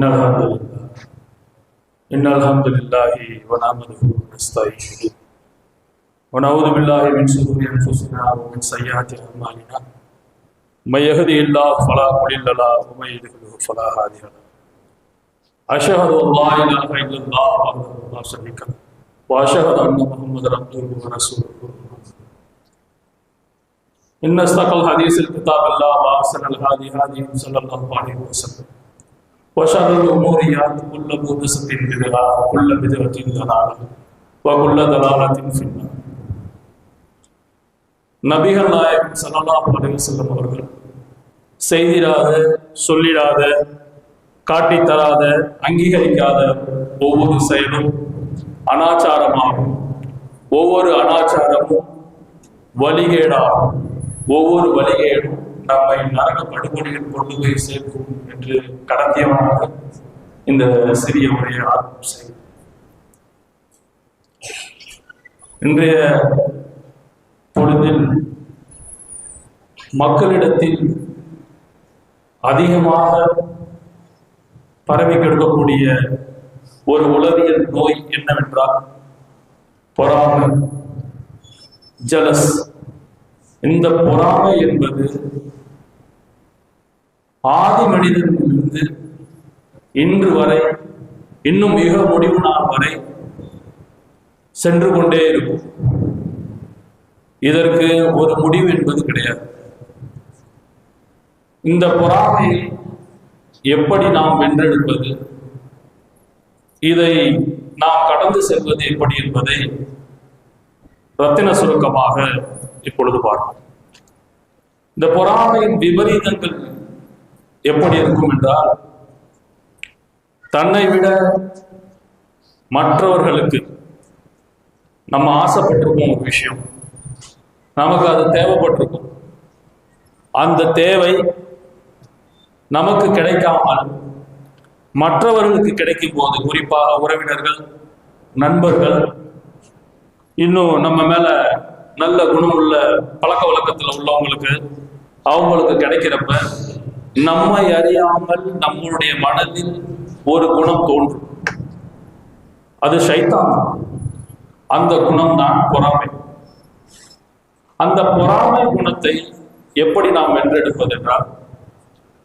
إن الحمد لله. إن الحمد لله ونعمده ونستعينه. ونعوذ بالله من شرور أنفسنا ومن سيئات أعمالنا. من يهده الله فلا مضل له ومن يضلل فلا هادي له. أشهد أن لا إله إلا الله وحده لا شريك له. وأشهد أن محمدا عبده ورسوله. إن استقى الحديث الكتاب الله وأحسن الهادي هادي صلى الله عليه وسلم. وشر الأمور كل محدثة بدعة وكل بدعة ضلالة وكل ضلالة في النار நபிகள் நாயகம் ஸல்லல்லாஹு அலைஹி வஸல்லம் அவர்கள் செய்திடாத சொல்லிடாத காட்டித் தராத அங்கீகரிக்காத ஒவ்வொரு செயலும் அனாச்சாரமாகும் ஒவ்வொரு அனாச்சாரமும் வழிகேடாகும் ஒவ்வொரு வழிகேடும் நம்மை நரக படுகொலையில் கொண்டு போய் சேர்க்கும் என்று கடத்தியவனாக இந்த சிறிய உரையை ஆரம்பம் செய்யும் இன்றைய பொழுதில் மக்களிடத்தில் அதிகமாக பரவி கிடக்கக்கூடிய ஒரு உளவியல் நோய் என்னவென்றால் பொறாமை ஜலஸ் இந்த பொறாமை என்பது ஆதி மனிதனிலிருந்து இன்று வரை இன்னும் மிக முடிவு நாள் வரை சென்று கொண்டே இருக்கும் இதற்கு ஒரு முடிவு என்பது கிடையாது. இந்த பொறாமையை எப்படி நாம் வென்றெடுப்பது? இதை நாம் கடந்து செல்வது எப்படி என்பதை ரத்தின சுருக்கமாக இப்பொழுது பார்ப்போம். இந்த பொறாமையின் விபரீதங்கள் எப்படி இருக்கும் என்றால் தன்னை விட மற்றவர்களுக்கு நம்ம ஆசைப்பட்டிருக்கோம் ஒரு விஷயம். நமக்கு அது தேவைப்பட்டிருக்கும். அந்த தேவை நமக்கு கிடைக்காமல் மற்றவர்களுக்கு கிடைக்கும் போது குறிப்பாக உறவினர்கள் நண்பர்கள் இன்னும் நம்ம மேல நல்ல குணமுள்ள பழக்க வழக்கத்தில் உள்ளவங்களுக்கு அவங்களுக்கு கிடைக்கிறப்ப நம்மை அறியாமல் நம்மளுடைய மனதில் ஒரு குணம் தோன்றும். அது சைத்தான். அந்த குணம் தான் பொறாமை. அந்த பொறாமை குணத்தை எப்படி நாம் வென்றெடுப்பது என்றால்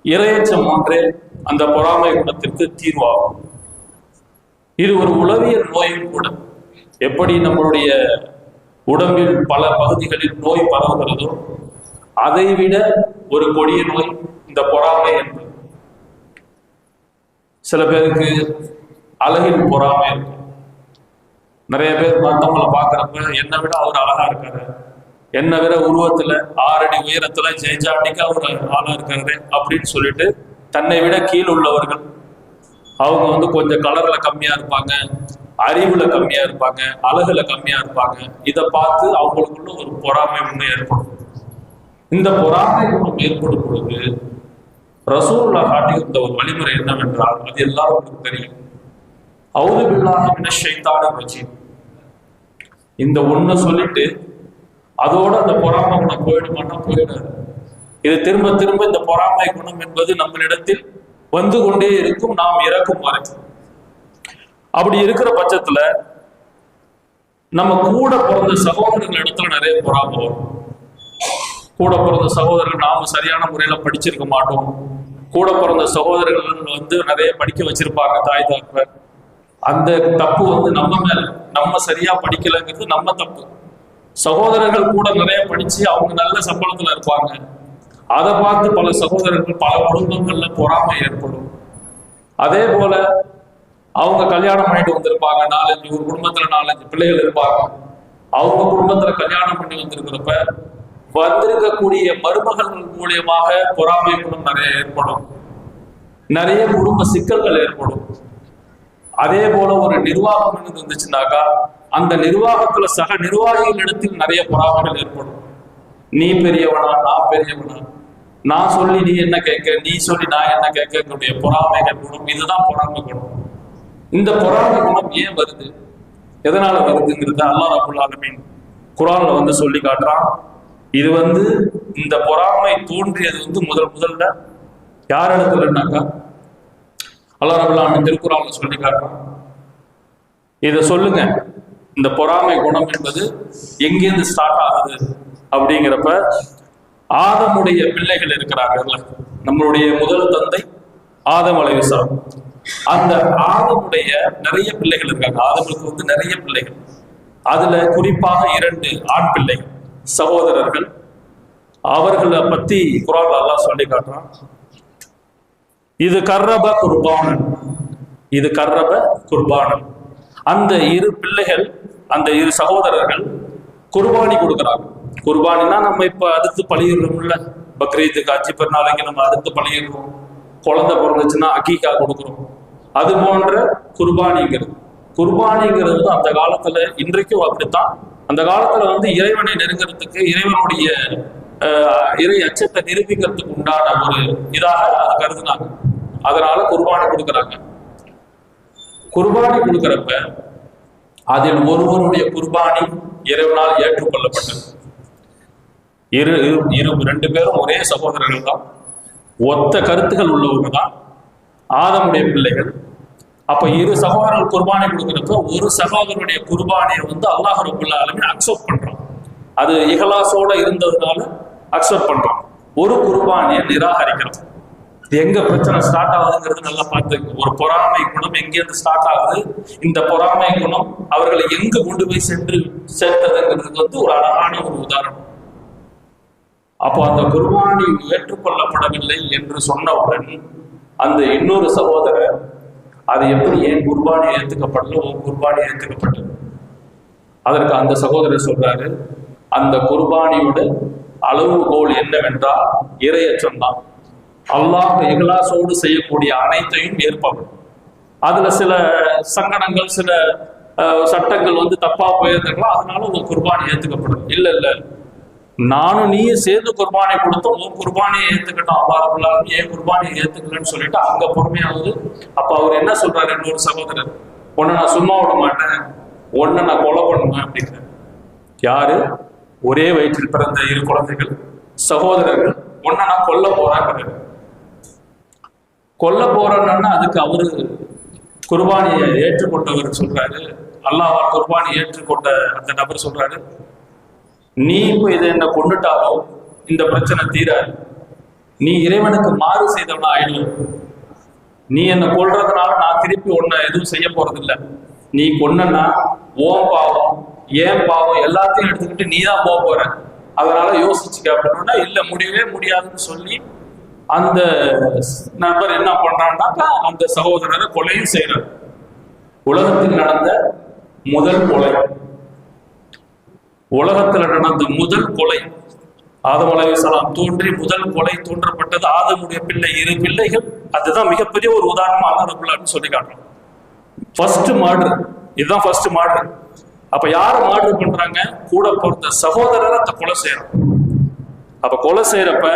இரையச்சம் ஒன்றே அந்த பொறாமை குணத்திற்கு தீர்வாகும். இது ஒரு உளவியல் நோயும் கூட எப்படி நம்மளுடைய உடம்பில் பல பகுதிகளில் நோய் பரவுகிறதோ அதை விட ஒரு கொடிய நோய் இந்த பொறாமை என்பது சில பேருக்கு அழகில் பொறாமை இருக்கும் நிறைய பேர் மற்றவங்களை பார்க்குறப்ப என்னை விட அவர் அழகா இருக்காரு. என்னை விட உருவத்துல ஆறடி உயரத்துல ஜெய்ஜாண்டிக்கு அவர் ஆளா இருக்காரு அப்படின்னு சொல்லிட்டு தன்னை விட கீழ் உள்ளவர்கள். அவங்க வந்து கொஞ்சம் கலர்ல கம்மியா இருப்பாங்க அறிவுல கம்மியா இருப்பாங்க அழகுல கம்மியா இருப்பாங்க. இதை பார்த்து அவங்களுக்குள்ள ஒரு பொறாமை ஒன்று ஏற்படும். இந்த பொறாமை குணம் ஏற்படும் பொழுது ரசூல்லா காட்டியிருந்த ஒரு வழிமுறை என்னவென்றால் அது எல்லாருக்கும் தெரியும். அவுது பில்லாஹி மினஷ் ஷைத்தானிர் இந்த ஒண்ணை சொல்லிட்டு அதோட அந்த பொறாமை குணம் போயிடுமாட்டா போயிடாது இது திரும்ப திரும்ப இந்த பொறாமை குணம் என்பது நம்மளிடத்தில் வந்து கொண்டே இருக்கும் நாம் இறக்கும் வரை அப்படி இருக்கிற பட்சத்துல நம்ம கூட பிறந்த சகோதரர்கள் இடத்துல நிறைய பொறாமை வரும். கூட பிறந்த சகோதரர்கள் நாம சரியான முறையில படிச்சிருக்க மாட்டோம். கூட பிறந்த சகோதரர்கள் வந்து நிறைய படிக்க வச்சிருப்பாங்க தாய் தாப்ப அந்த தப்பு வந்து நம்ம மேல நம்ம சரியா படிக்கலைங்கிறது நம்ம தப்பு. சகோதரர்கள் கூட நிறைய படிச்சு அவங்க நல்ல சம்பளத்துல இருப்பாங்க. அதை பார்த்து பல சகோதரர்கள் பல குடும்பங்கள்ல பொறாமை ஏற்படும். அதே போல அவங்க கல்யாணம் பண்ணிட்டு வந்திருப்பாங்க நாலஞ்சு ஒரு குடும்பத்துல நாலஞ்சு பிள்ளைகள் இருப்பாங்க. அவங்க குடும்பத்துல கல்யாணம் பண்ணி வந்திருக்கிறப்ப வந்திருக்கக்கூடிய மருமகள் மூலியமாக பொறாமை குணம் நிறைய ஏற்படும். நிறைய குடும்ப சிக்கல்கள் ஏற்படும். அதே போல ஒரு நிர்வாகம் இருந்துச்சுனாக்கா அந்த நிர்வாகத்துல சக நிர்வாகிகள் இடத்தில் நிறைய பொறாமைகள் ஏற்படும். நீ பெரியவனா நான் பெரியவனா? நான் சொல்லி நீ என்ன கேட்க நீ சொல்லி நான் என்ன கேட்கக்கூடிய பொறாமைகள் குணம் இதுதான் பொறாமை குணம். இந்த பொறாமை குணம் ஏன் வருது? எதனால வருதுங்கிறது அல்லாஹ் ரபுல் ஆலமின் குரான்ல வந்து சொல்லி காட்டுறான். இது வந்து இந்த பொறாமை தோன்றியது வந்து முதல் முதல்ல யார் இடத்துலனாக்கா அல்லா ரபுல்லான்னு திருக்குறாங்க சொல்லி காட்டுறோம் இதை சொல்லுங்க. இந்த பொறாமை குணம் என்பது எங்கேருந்து ஸ்டார்ட் ஆகுது அப்படிங்கிறப்ப ஆதமுடைய பிள்ளைகள் இருக்கிறாங்கல்ல நம்மளுடைய முதல் தந்தை ஆதம் அலைவிசாம் அந்த ஆதமுடைய நிறைய பிள்ளைகள் இருக்காங்க. ஆதமுக்கு வந்து நிறைய பிள்ளைகள். அதுல குறிப்பாக இரண்டு ஆண் பிள்ளைகள் சகோதரர்கள். அவர்களை பத்தி குரான் அல்லா சொல்லி காட்டுறான். இது கர்ரப குர்பானன் இது கர்ரப குர்பானன் அந்த இரு பிள்ளைகள் அந்த இரு சகோதரர்கள் குர்பானி கொடுக்குறாங்க. குர்பானினா நம்ம இப்ப அடுத்து பழியிடுறோம்ல. பக்ரீத்துக்கு அஜி பெருநாளைக்கு நம்ம அடுத்து பழியிடுறோம். குழந்தை பிறந்துச்சுன்னா அக்கீக்கா கொடுக்குறோம். அது போன்ற குர்பானிங்கிறது. குர்பானிங்கிறது வந்து அந்த காலத்துல இன்றைக்கும் அப்படித்தான். அந்த காலத்துல வந்து இறைவனை நெருங்கிறதுக்கு இறைவனுடைய இறை அச்சத்தை நிரூபிக்கிறதுக்கு உண்டான ஒரு இதாக அதை கருதுனாங்க. அதனால குர்பானி கொடுக்குறாங்க. குர்பானி கொடுக்குறப்ப அதில் ஒருவருடைய குர்பானி இறைவனால் ஏற்றுக்கொள்ளப்பட்டது. இரு இரு- இரு ரெண்டு பேரும் ஒரே சகோதரர்கள் தான். ஒத்த கருத்துகள் உள்ளவங்க தான். ஆதமுடைய பிள்ளைகள். அப்ப இரு சகோதரர்கள் குர்பானை கொடுக்குறப்ப ஒரு சகோதரனுடைய குர்பானியை வந்து அல்லாஹ் ரபுல்லாலுமே அக்செப்ட் பண்றான். அது இகலாசோட இருந்ததுனால அக்செப்ட் பண்றான். ஒரு குர்பானியை நிராகரிக்கிறான். எங்க பிரச்சனை ஸ்டார்ட் ஆகுதுங்கிறது நல்லா பார்த்துக்கணும் ஒரு பொறாமை குணம் எங்கேருந்து ஸ்டார்ட் ஆகுது? இந்த பொறாமை குணம் அவர்களை எங்க கொண்டு போய் சென்று சேர்த்ததுங்கிறதுக்கு வந்து ஒரு அழகான ஒரு உதாரணம். அப்போ அந்த குர்பானி ஏற்றுக்கொள்ளப்படவில்லை என்று சொன்னவுடன் அந்த இன்னொரு சகோதரர் அது எப்படி ஏன் குர்பானி ஏத்துக்கப்படல? ஓ குர்பானி ஏற்றுக்கப்பட்டது அதற்கு அந்த சகோதரர் சொல்றாரு அந்த குர்பானியோட அளவுகோல் என்னவென்றால் இரையச்சம் தான். அல்லாஹ் இகலாசோடு செய்யக்கூடிய அனைத்தையும் ஏற்பவன் அதுல சில சங்கடங்கள் சில சட்டங்கள் வந்து தப்பா போயிருந்தாங்களோ அதனால உங்க குர்பானி ஏத்துக்கப்படும். இல்ல இல்ல. நானும் நீயும் சேர்ந்து குர்பானை கொடுத்தோம் உன் குர்பானியை ஏத்துக்கிட்டோம் அல்லாஹ் ஏன் குர்பானியை ஏத்துக்கலன்னு சொல்லிட்டு அங்க பொறுமையாவது அப்ப அவர் என்ன சொல்றாரு இன்னொரு சகோதரர்? உன்னை நான் சும்மா விட மாட்டேன். ஒன்ன நான் கொலை பண்ணுவேன் அப்படிங்கிற யாரு? ஒரே வயிற்றில் பிறந்த இரு குழந்தைகள் சகோதரர்கள். ஒன்ன நான் கொல்ல போறாங்க கொல்ல போறேன்னா அதுக்கு அவரு குர்பானியை ஏற்றுக்கொண்டவர் சொல்றாரு. அல்லாஹ் குர்பானி ஏற்றுக்கொண்ட அந்த நபர் சொல்றாரு. நீ இப்போ இதை என்ன கொண்டுட்டாலும் இந்த பிரச்சனை தீராது. நீ இறைவனுக்கு மாறு செய்தவனா ஆயிடும் நீ என்ன கொல்றதுனால நான் திருப்பி உன்னை எதுவும் செய்ய போறதில்ல. நீ கொன்னனா ஓம் பாவம் ஏன் பாவம் எல்லாத்தையும் எடுத்துக்கிட்டு நீ தான் போக போற. அதனால யோசிச்சுக்க அப்படின்னா இல்ல முடியவே முடியாதுன்னு சொல்லி அந்த நபர் என்ன பண்றான்னாக்கா அந்த சகோதரரை கொலையும் செய்யறார் உலகத்தில் நடந்த முதல் கொலை. உலகத்துல நடந்த முதல் கொலை. ஆதம் அலையாம் தோன்றி முதல் கொலை தோன்றப்பட்டது ஆதமுடைய பிள்ளை இரு பிள்ளைகள். அதுதான் மிகப்பெரிய ஒரு உதாரணமா அல்லாஹ் சொல்லி காட்டுறோம் ஃபர்ஸ்ட் மாடு இதுதான் ஃபர்ஸ்ட் மாடு அப்ப யார் மாடு பண்றாங்க? கூட பிறந்த சகோதரரை அந்த கொலை செய்யறோம் அப்ப கொலை செய்யறப்ப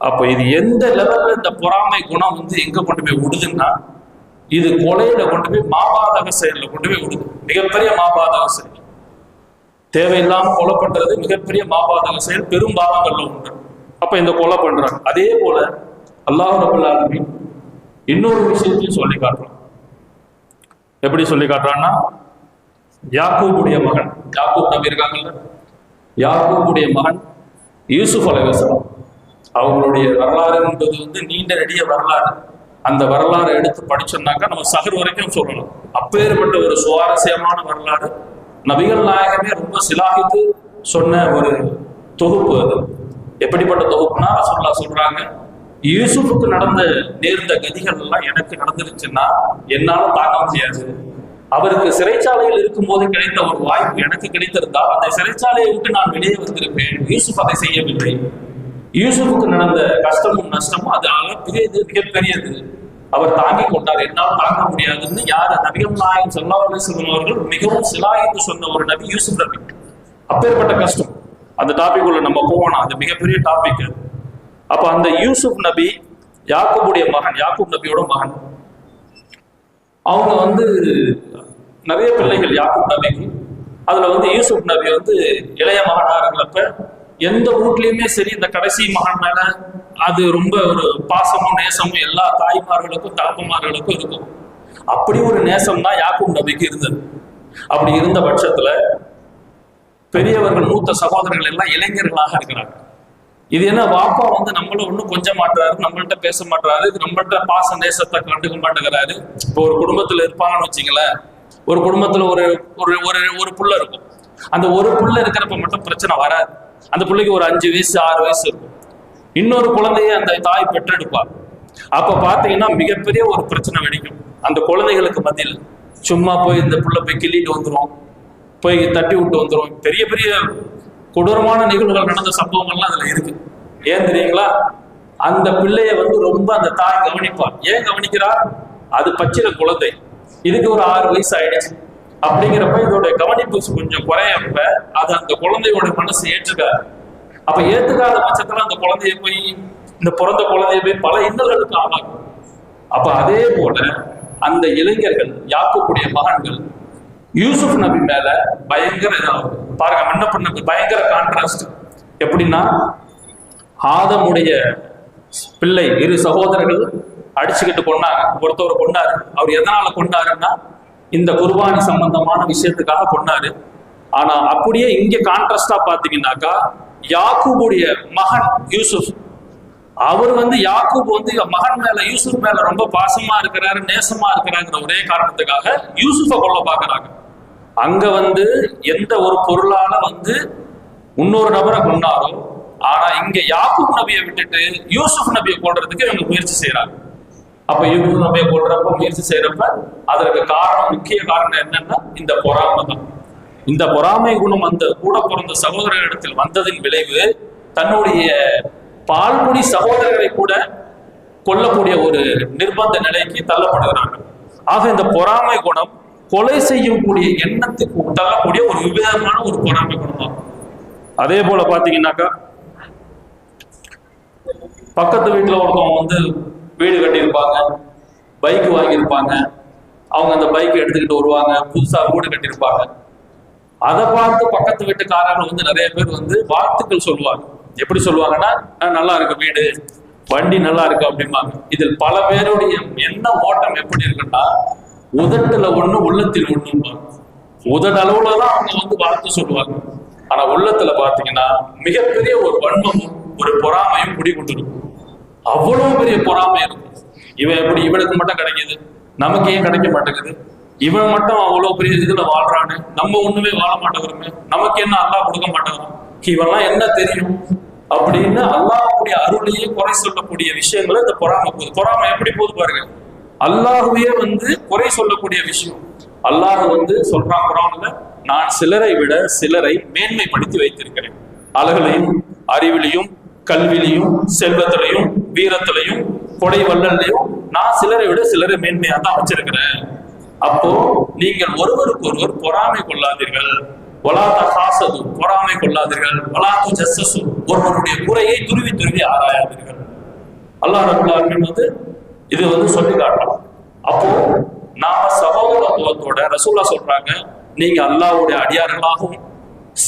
அப்ப இது எந்த லெவல்ல இந்த பொறாமை குணம் வந்து எங்க கொண்டு போய் விடுதுன்னா இது கொலையில கொண்டு போய் மாபாதக செயல்ல கொண்டு போய் விடுது மிகப்பெரிய மாபாதக செயல். தேவையில்லாம கொலை பண்றது மிகப்பெரிய மாபாதக செயல். பெரும் பாவங்கள்ல உண்டு அப்ப இந்த கொலை பண்றாங்க. அதே போல அல்லாஹ் ரபுல்லாலுமே இன்னொரு விஷயத்தையும் சொல்லி காட்டுறான். எப்படி சொல்லி காட்டுறான்னா யாக்கூபுடைய மகன். யாக்கூப் நம்பி இருக்காங்கல்ல? யாக்கூபுடைய மகன் யூசுப் அலைவசம் அவங்களுடைய வரலாறு என்பது வந்து நீண்ட நெடிய வரலாறு. அந்த வரலாறை எடுத்து படிச்சோம்னாக்கா நம்ம சகர் வரைக்கும் சொல்லலாம் அப்பேற்பட்ட ஒரு சுவாரஸ்யமான வரலாறு. நபிகள் நாயகமே ரொம்ப சிலாகித்து சொன்ன ஒரு தொகுப்பு அது. எப்படிப்பட்ட தொகுப்புனா ரசோல்லா சொல்றாங்க யூசுஃபுக்கு நடந்த நேர்ந்த கதிகள் எல்லாம் எனக்கு நடந்துருச்சுன்னா என்னால தாங்க முடியாது. அவருக்கு சிறைச்சாலையில் இருக்கும்போது கிடைத்த ஒரு வாய்ப்பு எனக்கு கிடைத்திருந்தால் அந்த சிறைச்சாலையை விட்டு நான் வெளியே வந்திருப்பேன். யூசுப் அதை செய்யவில்லை. யூசுஃபுக்கு நடந்த கஷ்டமும் நஷ்டமும் அது அளப்பெரியது மிகப்பெரியது. அவர் தாங்கிக் கொண்டார். என்னால் தாங்க முடியாதுன்னு யார் நபிகள் நாயகம் சல்லா அலிஸ்லம் அவர்கள் மிகவும் சிலாயித்து சொன்ன ஒரு நபி யூசுப் நபி அப்பேற்பட்ட கஷ்டம். அந்த டாபிக் உள்ள நம்ம போவோம்னா அது மிகப்பெரிய டாபிக் அப்ப அந்த யூசுப் நபி யாக்கூபுடைய மகன் யாக்கூப் நபியோட மகன். அவங்க வந்து நிறைய பிள்ளைகள் யாக்கூப் நபிக்கு அதுல வந்து யூசுப் நபி வந்து இளைய மகனா இருக்கிறப்ப எந்த வீட்லயுமே சரி இந்த கடைசி மகன் மேல அது ரொம்ப ஒரு பாசமும் நேசமும் எல்லா தாய்மார்களுக்கும் தகப்பமார்களுக்கும் இருக்கும். அப்படி ஒரு நேசம் தான் யாக்கும் நபிக்கு இருந்தது. அப்படி இருந்த பட்சத்துல பெரியவர்கள் மூத்த சகோதரர்கள் எல்லாம் இளைஞர்களாக இருக்கிறாங்க. இது என்ன வாப்பா வந்து நம்மள ஒண்ணும் கொஞ்ச மாட்டாரு நம்மள்ட்ட பேச மாட்டாரு நம்மள்ட்ட பாச நேசத்தை கண்டுக்க மாட்டேங்கிறாரு. இப்போ ஒரு குடும்பத்துல இருப்பாங்கன்னு வச்சுங்களேன் ஒரு குடும்பத்துல ஒரு ஒரு ஒரு ஒரு புள்ள இருக்கும். அந்த ஒரு புள்ள இருக்கிறப்ப மட்டும் பிரச்சனை வராது. அந்த பிள்ளைக்கு ஒரு அஞ்சு வயசு ஆறு வயசு இருக்கும். இன்னொரு குழந்தைய அந்த தாய் பெற்றெடுப்பார் அப்ப பாத்தீங்கன்னா மிகப்பெரிய ஒரு பிரச்சனை வெடிக்கும். அந்த குழந்தைகளுக்கு மத்தியில் சும்மா போய் இந்த புள்ள போய் கிள்ளிட்டு வந்துரும். போய் தட்டி விட்டு வந்துரும். பெரிய பெரிய கொடூரமான நிகழ்வுகள் நடந்த சம்பவங்கள்லாம் அதுல இருக்கு. ஏன் தெரியுங்களா? அந்த பிள்ளைய வந்து ரொம்ப அந்த தாய் கவனிப்பார் ஏன் கவனிக்கிறா? அது பச்சிர குழந்தை. இதுக்கு ஒரு ஆறு வயசு ஆயிடுச்சு. அப்படிங்கிறப்ப இதோட கவனிப்பு கொஞ்சம் குறையப்ப அது அந்த குழந்தையோட மனசு ஏற்றுக்காது. அப்ப ஏத்துக்காத பட்சத்துல அந்த குழந்தைய போய் இந்த பிறந்த குழந்தைய போய் பல இன்னல்களுக்கு ஆளாகும் அப்ப அதே போல அந்த இளைஞர்கள் யாக்கக்கூடிய மகன்கள் யூசுப் நபி மேல பயங்கர இதாகும். பாருங்க முன்ன பண்ணது பயங்கர கான்ட்ராஸ்ட் எப்படின்னா ஆதமுடைய பிள்ளை இரு சகோதரர்கள் அடிச்சுக்கிட்டு கொண்டாங்க ஒருத்தவர் கொண்டாரு அவர் எதனால கொண்டாருன்னா இந்த குர்பானி சம்பந்தமான விஷயத்துக்காக கொண்டாரு. ஆனா அப்படியே இங்க கான்ட்ராஸ்டா பாத்தீங்கன்னாக்கா யாக்கூபுடைய மகன் யூசுப். அவர் வந்து யாக்கூப் வந்து மகன் மேல யூசுப் மேல ரொம்ப பாசமா இருக்கிறாரு நேசமா இருக்கிறாங்கிற ஒரே காரணத்துக்காக யூசுஃபை கொள்ள பாக்குறாங்க. அங்க வந்து எந்த ஒரு பொருளால வந்து இன்னொரு நபரை கொண்டாரோ ஆனா இங்க யாக்கூப் நபியை விட்டுட்டு யூசுப் நபியை கொள்றதுக்கு இவங்க முயற்சி செய்யறாங்க அப்ப இவங்க நம்ம போடுறப்ப முயற்சி செய்யறப்ப அதற்கு காரணம் முக்கிய காரணம் என்னன்னா இந்த பொறாமை தான். இந்த பொறாமை குணம் அந்த கூட பிறந்த சகோதரர்களிடத்தில் வந்ததின் விளைவு தன்னுடைய பால்குடி சகோதரர்களை கூட கொல்லக்கூடிய ஒரு நிர்பந்த நிலைக்கு தள்ளப்படுகிறாங்க. ஆக இந்த பொறாமை குணம் கொலை செய்யக்கூடிய எண்ணத்துக்கு தள்ளக்கூடிய ஒரு விவேகமான ஒரு பொறாமை குணம் தான் அதே போல பாத்தீங்கன்னாக்கா பக்கத்து வீட்டுல ஒருத்தவங்க வந்து வீடு கட்டியிருப்பாங்க பைக் வாங்கியிருப்பாங்க. அவங்க அந்த பைக் எடுத்துக்கிட்டு வருவாங்க புதுசாக வீடு கட்டியிருப்பாங்க. அதை பார்த்து பக்கத்து வீட்டுக்காரர்கள் வந்து நிறைய பேர் வந்து வாழ்த்துக்கள் சொல்லுவாங்க. எப்படி சொல்லுவாங்கன்னா நல்லா இருக்கு வீடு வண்டி நல்லா இருக்கு அப்படிம்பாங்க. இதில் பல பேருடைய என்ன ஓட்டம் எப்படி இருக்குன்னா உதட்டுல ஒண்ணு உள்ளத்தில் ஒண்ணும்பாங்க. உதட அளவுல தான் அவங்க வந்து வாழ்த்து சொல்லுவாங்க. ஆனா உள்ளத்துல பாத்தீங்கன்னா மிகப்பெரிய ஒரு வன்மமும் ஒரு பொறாமையும் குடி கொண்டிருக்கும் அவ்வளவு பெரிய பொறாமை இருக்கும். இவன் எப்படி இவனுக்கு மட்டும் கிடைக்குது? நமக்கு ஏன் கிடைக்க மாட்டேங்குது. இவன் மட்டும் அவ்வளவு பெரிய இதுல வாழ்றானு நம்ம ஒண்ணுமே வாழ மாட்டேங்கிறோமே. நமக்கு என்ன அல்லாஹ் கொடுக்க மாட்டேங்கிறோம் இவெல்லாம் என்ன தெரியும்? அப்படின்னு அல்லாஹுடைய அருளையே குறை சொல்லக்கூடிய விஷயங்களை இந்த பொறாமை போகுது. பொறாமை எப்படி போகுது பாருங்க. அல்லாஹுவே வந்து குறை சொல்லக்கூடிய விஷயம். அல்லாஹ் வந்து சொல்றான் குரான்ல நான் சிலரை விட சிலரை மேன்மைப்படுத்தி வைத்திருக்கிறேன். அழகுலையும் அறிவிலையும் கல்விலையும் செல்வத்திலையும் வீரத்திலையும் கொடை வல்லலையும் நான் சிலரை விட சிலரை மேன்மையா தான் வச்சிருக்கிறேன். அப்போ நீங்கள் ஒருவருக்கு ஒருவர் பொறாமை கொள்ளாதீர்கள். வலாத்த காசது பொறாமை கொள்ளாதீர்கள். வலாத்து ஜஸ்ஸசு ஒருவருடைய குறையை துருவி துருவி ஆராயாதீர்கள். அல்லாஹ் ரபுல் வந்து இது வந்து சொல்லி காட்டலாம் அப்போ நாம சகோதரத்துவத்தோட ரசூல்லா சொல்றாங்க நீங்க அல்லாவுடைய அடியார்களாகவும்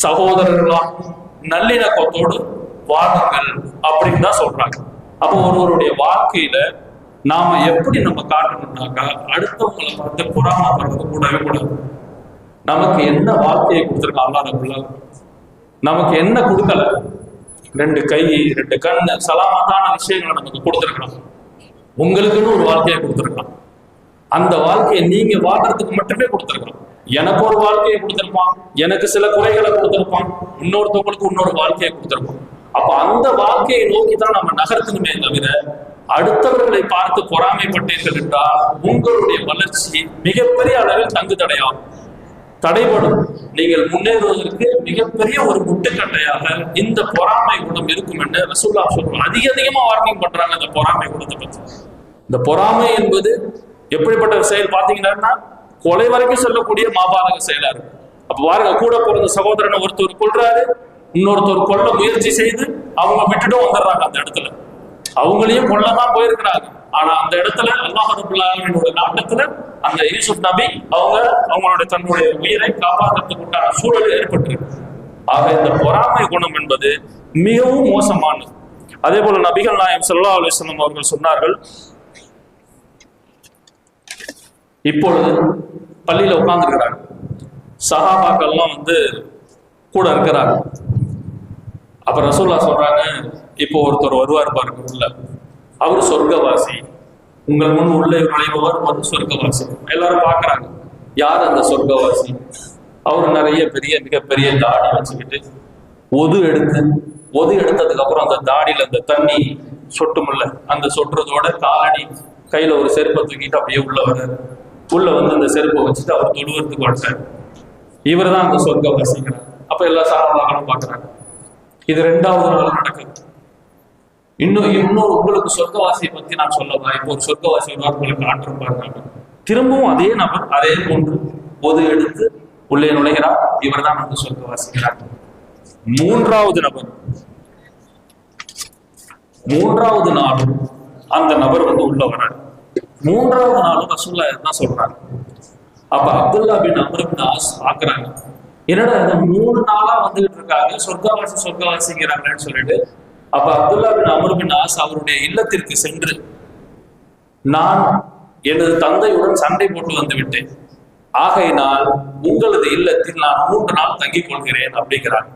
சகோதரர்களாகவும் நல்லிணக்கத்தோடு வாழுங்கள் அப்படின்னு தான் சொல்றாங்க. அப்போ ஒருவருடைய வாழ்க்கையில நாம எப்படி நம்ம காட்டணும்னாக்கா அடுத்தவங்களை பார்த்து பொறாமப்படுறது கூடவே கூடாது நமக்கு என்ன வாழ்க்கையை கொடுத்துருக்கான் அல்லாஹ் ரபுல்லா? நமக்கு என்ன கொடுக்கல? ரெண்டு கை ரெண்டு கண் சலாமத்தான விஷயங்களை நமக்கு கொடுத்துருக்கலாம் உங்களுக்குன்னு ஒரு வாழ்க்கையை கொடுத்துருக்கான் அந்த வாழ்க்கையை நீங்க வாழ்றதுக்கு மட்டுமே கொடுத்துருக்கலாம் எனக்கு ஒரு வாழ்க்கையை கொடுத்திருப்பான். எனக்கு சில குறைகளை கொடுத்துருப்பான். இன்னொருத்தவங்களுக்கு இன்னொரு வாழ்க்கையை கொடுத்துருப்பான். அப்ப அந்த வாழ்க்கையை நோக்கி தான் நம்ம நகர்த்தணுமே தவிர அடுத்தவர்களை பார்த்து பொறாமைப்பட்டீர்கள் என்றால் உங்களுடைய வளர்ச்சி மிகப்பெரிய அளவில் தங்கு தடையாகும். தடைபடும். நீங்கள் முன்னேறுவதற்கு மிகப்பெரிய ஒரு முட்டுக்கட்டையாக இந்த பொறாமை குணம் இருக்கும் என்று ரசூல்லா சொல்றாங்க. அதிக அதிகமா வார்னிங் பண்றாங்க இந்த பொறாமை குணத்தை பத்தி. இந்த பொறாமை என்பது எப்படிப்பட்ட செயல் பாத்தீங்கன்னா கொலை வரைக்கும் சொல்லக்கூடிய மாபாதக செயலா இருக்கு அப்ப பாருங்க கூட பிறந்த சகோதரனை ஒருத்தர் கொள்றாரு இன்னொருத்தர் கொல்ல முயற்சி செய்து அவங்க விட்டுட்டும் வந்துடுறாங்க அந்த இடத்துல. அவங்களையும் கொல்லதான் போயிருக்கிறாங்க. ஆனா அந்த இடத்துல அல்லாஹுடைய நாட்டத்துல அந்த யூசுப் நபி அவங்க அவங்களுடைய தன்னுடைய உயிரை காப்பாற்றுறதுக்கு உண்டான சூழல் ஏற்பட்டிருக்கு. ஆக இந்த பொறாமை குணம் என்பது மிகவும் மோசமானது. அதே போல நபிகள் நாயம் சல்லா அலுவலம் அவர்கள் சொன்னார்கள் இப்பொழுது பள்ளியில உட்கார்ந்துருக்கிறாங்க. சஹாபாக்கள்லாம் வந்து கூட இருக்கிறாங்க. அப்ப ரசூல்லா சொல்றாங்க இப்போ ஒருத்தர் வருவார் பாருங்க உள்ள. அவர் சொர்க்கவாசி. உங்கள் முன் உள்ளே நுழைபவர் வந்து சொர்க்கவாசி. எல்லாரும் பாக்குறாங்க யார் அந்த சொர்க்கவாசி? அவர் நிறைய பெரிய மிகப்பெரிய தாடி வச்சுக்கிட்டு ஒது எடுத்து ஒது எடுத்ததுக்கு அப்புறம் அந்த தாடியில அந்த தண்ணி சொட்டுமில்ல அந்த சொட்டுறதோட காலடி கையில ஒரு செருப்பை தூக்கிட்டு அப்படியே உள்ள வர்றாரு. உள்ள வந்து அந்த செருப்பை வச்சுட்டு அவர் தொழுவத்துக்கு வந்தார் இவர் தான் அந்த சொர்க்கவாசிங்கிறார் அப்ப எல்லா சாரவாங்களும் பாக்குறாங்க இது ரெண்டாவது நாள் நடக்குது. இன்னும் இன்னொரு உங்களுக்கு சொர்க்கவாசியை பத்தி நான் சொல்லவா இப்போ ஒரு சொர்க்கவாசி உங்களுக்கு ஆற்றம் பாருங்க. திரும்பவும் அதே நபர் அதே போன்று பொது எடுத்து உள்ளே நுழைகிறார். இவர் தான் வந்து சொர்க்கவாசிக்கிறார் மூன்றாவது நபர். மூன்றாவது நாளும் அந்த நபர் வந்து உள்ள வராரு மூன்றாவது நாளும் ரசூல்லா என்ன சொல்றாங்க? அப்ப அப்துல்லா பின் அம்ரு பின் ஆஸ் பாக்குறாங்க என்னடா இந்த மூணு நாளா வந்துகிட்டு இருக்காங்க? சொர்க்கவாசி சொர்க்கவாசிங்கிறாங்கன்னு சொல்லிட்டு அப்ப Abdullah bin Amar bin Aas அவருடைய இல்லத்திற்கு சென்று நான் எனது தந்தையுடன் சண்டை போட்டு வந்து விட்டேன். ஆகையினால் உங்களது இல்லத்தில் நான் மூன்று நாள் தங்கிக் கொள்கிறேன் அப்படிங்கிறார்.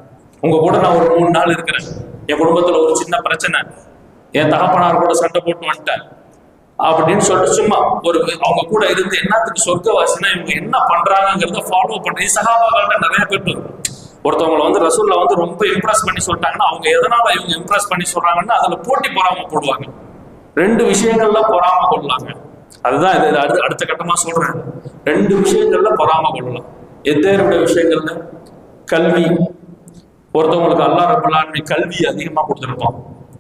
உங்க கூட நான் ஒரு மூணு நாள் இருக்கிறேன். என் குடும்பத்துல ஒரு சின்ன பிரச்சனை. என் தகப்பனார் கூட சண்டை போட்டு வந்துட்டேன் அப்படின்னு சொல்லிட்டு சும்மா ஒரு அவங்க கூட இருந்து என்னத்துக்கு சொர்க்கவாசினா இவங்க என்ன பண்றாங்கிறத ஃபாலோ பண்ணி சகாபாக்கள்கிட்ட நிறைய பேர் ஒருத்தவங்களை வந்து ரசூல்ல வந்து ரொம்ப இம்ப்ரெஸ் பண்ணி சொல்லிட்டாங்கன்னா அவங்க எதனால இவங்க இம்ப்ரெஸ் பண்ணி சொல்றாங்கன்னா அதுல போட்டி பொறாம போடுவாங்க. ரெண்டு விஷயங்கள்ல பொறாம கொள்ளலாங்க அதுதான் இது. அடுத்த அடுத்த கட்டமா சொல்றேன். ரெண்டு விஷயங்கள்ல பொறாம கொள்ளலாம். எத்தேருடைய விஷயங்கள்ல கல்வி. ஒருத்தவங்களுக்கு அல்லா ரபுல்லாண்மை கல்வி அதிகமா கொடுத்துருப்பான்.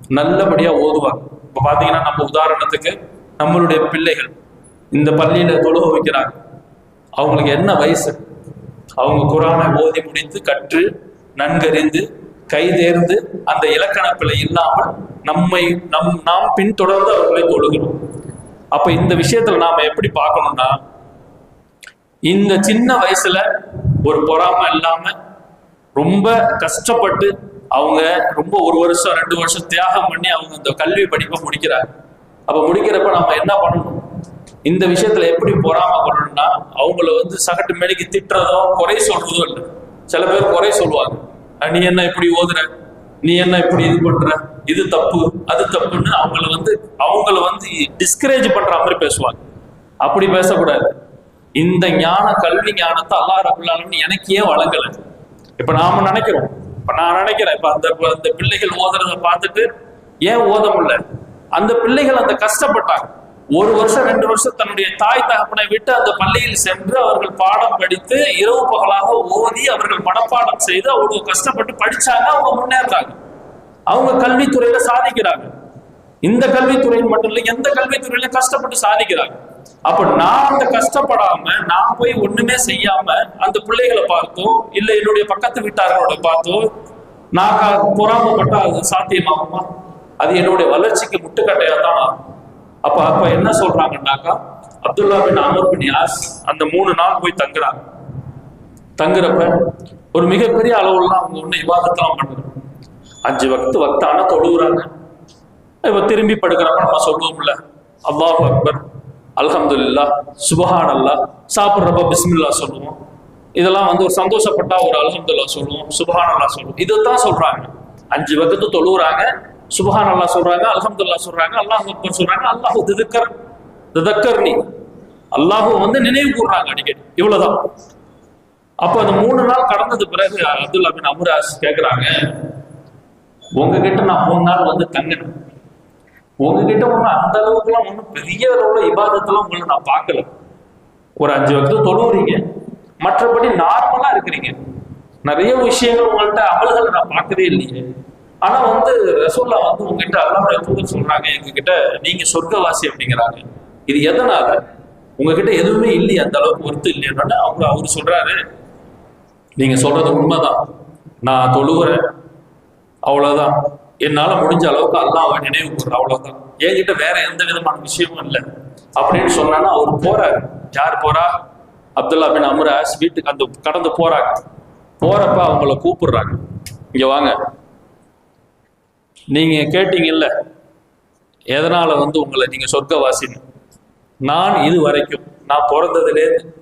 நல்லபடியா ஓதுவாங்க இப்ப பாத்தீங்கன்னா நம்ம உதாரணத்துக்கு நம்மளுடைய பிள்ளைகள் இந்த பள்ளியில தொழுக வைக்கிறாங்க. அவங்களுக்கு என்ன வயசு? அவங்க குரானை ஓதி முடித்து கற்று நன்கறிந்து கைதேர்ந்து அந்த இலக்கண பிழை இல்லாமல் நம்மை நம் நாம் பின்தொடர்ந்து அவர்களை தொழுகிறோம். அப்ப இந்த விஷயத்துல நாம எப்படி பார்க்கணும்னா இந்த சின்ன வயசுல ஒரு பொறாமை இல்லாம ரொம்ப கஷ்டப்பட்டு அவங்க ரொம்ப ஒரு வருஷம் ரெண்டு வருஷம் தியாகம் பண்ணி அவங்க இந்த கல்வி படிப்பை முடிக்கிறாங்க. அப்ப முடிக்கிறப்ப நம்ம என்ன பண்ணணும்? இந்த விஷயத்துல எப்படி பொறாம பண்ணணும்னா அவங்கள வந்து சகட்டு மேடிக்கு திட்டுறதோ குறை சொல்றதோ இல்லை. சில பேர் குறை சொல்லுவாங்க. நீ என்ன இப்படி ஓதுற? நீ என்ன இப்படி இது பண்ற? இது தப்பு அது தப்புன்னு அவங்கள வந்து அவங்கள வந்து டிஸ்கரேஜ் பண்ற மாதிரி பேசுவாங்க. அப்படி பேசக்கூடாது. இந்த ஞான கல்வி ஞானத்தை அல்லா ரபுல் எனக்கு ஏன் வழங்கல? இப்ப நாம நினைக்கிறோம். இப்ப நான் நினைக்கிறேன். இப்ப அந்த அந்த பிள்ளைகள் ஓதுறத பார்த்துட்டு ஏன் ஓத முடியல? அந்த பிள்ளைகள் அந்த கஷ்டப்பட்டாங்க. ஒரு வருஷம் ரெண்டு வருஷம் தன்னுடைய தாய் தகப்பனை விட்டு அந்த பள்ளியில் சென்று அவர்கள் பாடம் படித்து இரவு பகலாக ஓதி அவர்கள் மனப்பாடம் செய்து அவ்வளவு கஷ்டப்பட்டு படிச்சாங்க அவங்க முன்னேறாங்க அவங்க கல்வித்துறையில சாதிக்கிறாங்க. இந்த கல்வித்துறையில் மட்டும் இல்லை எந்த கல்வித்துறையிலும் கஷ்டப்பட்டு சாதிக்கிறாங்க. அப்ப நான் அந்த கஷ்டப்படாம நான் போய் ஒண்ணுமே செய்யாம அந்த பிள்ளைகளை பார்த்தோ இல்ல என்னுடைய பக்கத்து வீட்டார்களோட பார்த்தோ நான் பொறாமப்பட்டா அது சாத்தியமாகுமா? அது என்னுடைய வளர்ச்சிக்கு முட்டுக்கட்டையா தான் ஆகும். அப்ப அப்ப என்ன சொல்றாங்கன்னாக்கா அப்துல்லா பின் அமர் பின் யாஸ் அந்த மூணு நாள் போய் தங்குறாங்க. தங்குறப்ப ஒரு மிகப்பெரிய அளவுல அவங்க ஒண்ணு இவாதத்தெல்லாம் பண்ணுறாங்க அஞ்சு வக்து வக்தான தொழுகிறாங்க இப்ப திரும்பி படுக்கிறப்ப நம்ம சொல்லுவோம்ல அல்லாஹ் அக்பர் அல்ஹம்துல்லா சுபஹான் அல்லாஹ் சாப்பிட்றப்ப பிஸ்மில்லா சொல்லுவோம். இதெல்லாம் வந்து ஒரு சந்தோஷப்பட்டா ஒரு அல்ஹம்துல்லா சொல்லுவோம் சுபஹான் அல்லா சொல்லுவோம். இதைத்தான் சொல்றாங்க. அஞ்சு வக்கத்து தொழுகிறாங்க சுபஹான் அல்லா சொல்றாங்க அலமதுல்லா சொல்றாங்க அல்லாஹ் அக்பர் சொல்றாங்க அல்லாஹ் திதுக்கர் திதக்கர்னி அல்லாஹு வந்து நினைவு கூடுறாங்க அடிக்கடி. இவ்வளவுதான். அப்போ அந்த மூணு நாள் கடந்தது பிறகு அப்துல்லா பின் அமுராஸ் கேக்குறாங்க உங்ககிட்ட நான் மூணு நாள் வந்து தங்கினேன். உங்ககிட்ட ஒன்றும் அந்த அளவுக்குலாம் ஒன்றும் பெரிய அளவுல இபாதத்தெல்லாம் உங்களை நான் பார்க்கல. ஒரு அஞ்சு வருஷம் தொழுவுறீங்க. மற்றபடி நார்மலா இருக்கிறீங்க. நிறைய விஷயங்கள் உங்கள்ட்ட அமல்களை நான் பார்க்கவே இல்லையே. ஆனா வந்து ரசூல்லா வந்து உங்ககிட்ட அல்லாவுடைய தூதர் சொல்றாங்க எங்ககிட்ட நீங்க சொர்க்கவாசி அப்படிங்கிறாங்க. இது எதனால? உங்ககிட்ட எதுவுமே இல்லையே அந்த அளவுக்கு ஒருத்தம் இல்லையா அவங்க அவரு சொல்றாரு நீங்க சொல்றது உண்மைதான். நான் தொழுகிறேன் அவ்வளவுதான். என்னால முடிஞ்ச அளவுக்கு அல்லாஹ் நினைவு கூறுறேன் அவ்வளவுதான். என்கிட்ட வேற எந்த விதமான விஷயமும் இல்லை. அப்படின்னு சொன்னா அவர் போறாரு. யார் போறா? அப்துல்லா பின் அம்ராஸ் வீட்டுக்கு அந்த கடந்து போறாங்க. போறப்ப அவங்கள கூப்பிடுறாங்க. இங்க வாங்க. நீங்கள் கேட்டீங்கல்ல எதனால் வந்து உங்களை நீங்கள் சொர்க்கவாசின்னு? நான் இது வரைக்கும் நான் பிறந்ததுலேருந்து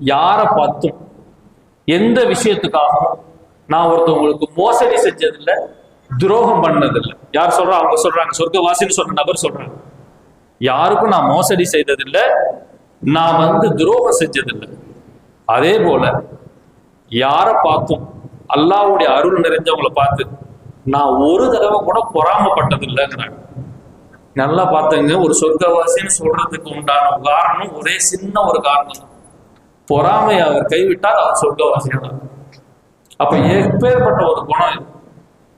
யாரை பார்த்தும் எந்த விஷயத்துக்காகவும் நான் ஒருத்தவங்களுக்கு மோசடி செஞ்சதில்லை துரோகம் பண்ணதில்லை. யார் சொல்றா? அவங்க சொல்றாங்க. சொர்க்கவாசின்னு சொன்ன நபர் சொல்றாங்க. யாருக்கும் நான் மோசடி செய்ததில்லை நான் வந்து துரோகம் செஞ்சதில்லை. அதே போல யாரை பார்த்தும் அல்லாஹ்வுடைய அருள் நிறைஞ்சவங்களை பார்த்து நான் ஒரு தடவை கூட பொறாமப்பட்டதில்லைங்கிறாங்க. நல்லா பார்த்தங்க ஒரு சொர்க்கவாசின்னு சொல்றதுக்கு உண்டான காரணம் ஒரே சின்ன ஒரு காரணம் தான். பொறாமை அவர் கைவிட்டால் அவர் சொர்க்கவாசியானார் அப்ப எப்பேற்பட்ட ஒரு குணம் இது?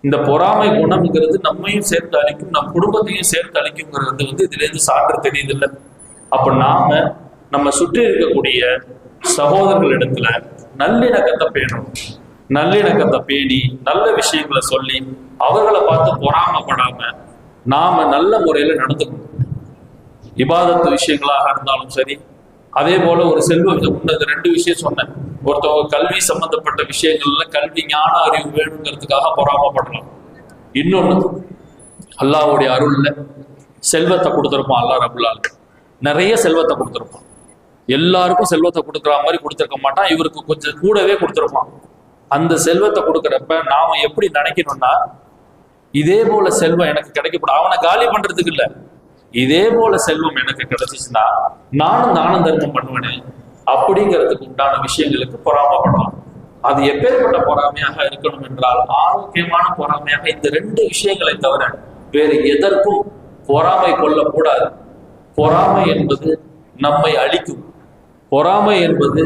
இந்த பொறாமை குணம்ங்கிறது நம்மையும் சேர்த்து அழிக்கும் நம் குடும்பத்தையும் சேர்த்து அழிக்குங்கிறது வந்து இதுல இருந்து சான்று தெரியுது இல்லை அப்ப நாம நம்ம சுற்றி இருக்கக்கூடிய சகோதரர்களிடத்துல நல்லிணக்கத்தை பேணணும். நல்லிணக்கத்தை பேணி நல்ல விஷயங்களை சொல்லி அவர்களை பார்த்து பொறாமப்படாம நாம நல்ல முறையில நடந்துக்கணும். இபாதத்து விஷயங்களாக இருந்தாலும் சரி அதே போல ஒரு செல்வ முன்னது ரெண்டு விஷயம் சொன்னேன். ஒருத்தவங்க கல்வி சம்பந்தப்பட்ட விஷயங்கள்ல கல்வி ஞான அறிவு வேணுங்கிறதுக்காக பொறாமப்படலாம். இன்னொன்னு அல்லாவுடைய அருள்ல செல்வத்தை கொடுத்துருப்பான் அல்லாஹ் ரபுல்லால் நிறைய செல்வத்தை கொடுத்துருப்பான். எல்லாருக்கும் செல்வத்தை கொடுக்குற மாதிரி கொடுத்துருக்க மாட்டான். இவருக்கு கொஞ்சம் கூடவே கொடுத்துருப்பான். அந்த செல்வத்தை கொடுக்குறப்ப நாம எப்படி நினைக்கணும்னா இதே போல செல்வம் எனக்கு கிடைக்கப்படும். அவனை காலி பண்றதுக்கு இல்ல. இதே போல செல்வம் எனக்கு கிடைச்சிச்சுன்னா நானும் தான தர்மம் பண்ணுவேனே அப்படிங்கிறதுக்கு உண்டான விஷயங்களுக்கு பொறாமப்படலாம். அது எப்பேற்பட்ட பொறாமையாக இருக்கணும் என்றால் ஆரோக்கியமான பொறாமையாக இந்த ரெண்டு விஷயங்களை தவிர வேறு எதற்கும் பொறாமை கொள்ளக்கூடாது. பொறாமை என்பது நம்மை அழிக்கும். பொறாமை என்பது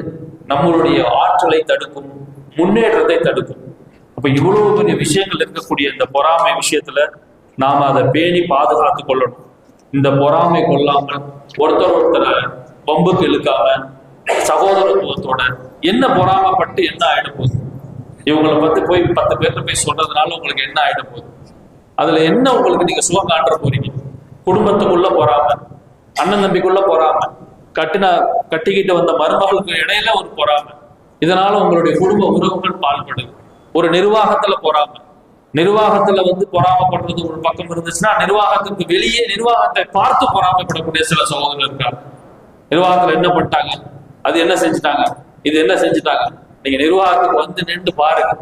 நம்மளுடைய ஆற்றலை தடுக்கும். முன்னேற்றத்தை தடுக்கும். அப்ப இவ்வளவு பெரிய விஷயங்கள் இருக்கக்கூடிய இந்த பொறாமை விஷயத்துல நாம அதை பேணி பாதுகாத்து கொள்ளணும். இந்த பொறாமை கொள்ளாமல் ஒருத்தர் ஒருத்தரை பம்புக்கு இழுக்காம சகோதரத்துவத்தோட என்ன பொறாமப்பட்டு என்ன ஆயிட போகுது? இவங்களை பத்தி போய் பத்து பேர்கிட்ட போய் சொல்றதுனால உங்களுக்கு என்ன ஆயிட போகுது? அதுல என்ன உங்களுக்கு நீங்க சுகம் காண்ற போறீங்க? குடும்பத்துக்குள்ள பொறாம அண்ணன் தம்பிக்குள்ள பொறாம கட்டின கட்டிக்கிட்டு வந்த மருமகளுக்கு இடையில ஒரு பொறாமை இதனால உங்களுடைய குடும்ப உறவுகள் பால்படுது. ஒரு நிர்வாகத்துல பொறாம. நிர்வாகத்துல வந்து பொறாமப்படுறது ஒரு பக்கம் இருந்துச்சுன்னா நிர்வாகத்துக்கு வெளியே நிர்வாகத்தை பார்த்து பொறாமைப்படக்கூடிய சில சகோதரர்கள் இருக்காங்க. நிர்வாகத்துல என்ன பண்ணிட்டாங்க? அது என்ன செஞ்சுட்டாங்க? இது என்ன செஞ்சுட்டாங்க? நீங்க நிர்வாகத்துக்கு வந்து நின்று பாருங்க.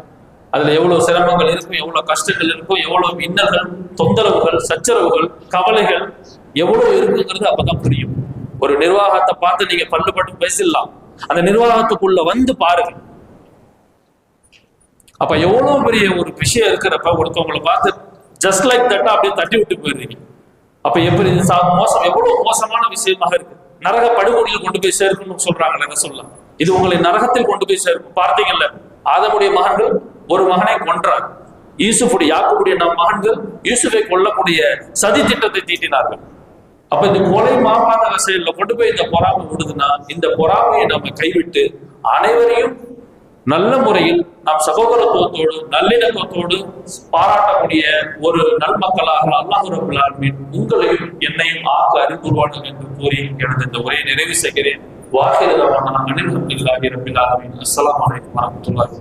அதுல எவ்வளவு சிரமங்கள் இருக்கும் எவ்வளவு கஷ்டங்கள் இருக்கும் எவ்வளவு இன்னல்கள் தொந்தரவுகள் சச்சரவுகள் கவலைகள் எவ்வளவு இருக்குங்கிறது அப்பதான் புரியும். ஒரு நிர்வாகத்தை பார்த்து நீங்க பல்லுபட்டு பேசிடலாம். அந்த நிர்வாகத்துக்குள்ள வந்து பாருங்க. அப்ப எவ்வளவு பெரிய ஒரு விஷயம் இருக்கிறப்ப ஒருத்தவங்களை பார்த்து ஜஸ்ட் லைக் தட்டா அப்படியே தட்டி விட்டு போயிடுறீங்க. அப்ப எப்படி இது சா- மோசம் எவ்வளவு மோசமான விஷயமாக இருக்கு. நரக படுகொடியில் கொண்டு போய் சேர்க்கணும்னு சொல்றாங்களே சொல்லலாம் இது உங்களை நரகத்தில் கொண்டு போய் சேர்க்கும். பார்த்தீங்கல்ல ஆதமுடைய மகன்கள் ஒரு மகனை கொன்றார். யூசுஃபுடைய யாக்குடைய நம் மகன்கள் யூசுஃபை கொல்லக்கூடிய சதி திட்டத்தை தீட்டினார்கள். அப்ப இந்த கொலை மாபாதக செயல்ல கொண்டு போய் இந்த பொறாமை விடுதுன்னா இந்த பொறாமையை நம்ம கைவிட்டு அனைவரையும் நல்ல முறையில் நாம் சகோதரத்துவத்தோடு நல்லிணக்கத்தோடு பாராட்டக்கூடிய ஒரு நல்மக்களாக அல்லாஹ் உங்களையும் என்னையும் ஆக்க அறிவுருவானும் என்று கூறி எனது இந்த உரையை நிறைவு செய்கிறேன். வாகிரதமான அனில் அப்துல்லாஹி ரபில் ஆலமீன். அஸ்ஸலாமு அலைக்கும் வரஹ்மத்துல்லாஹி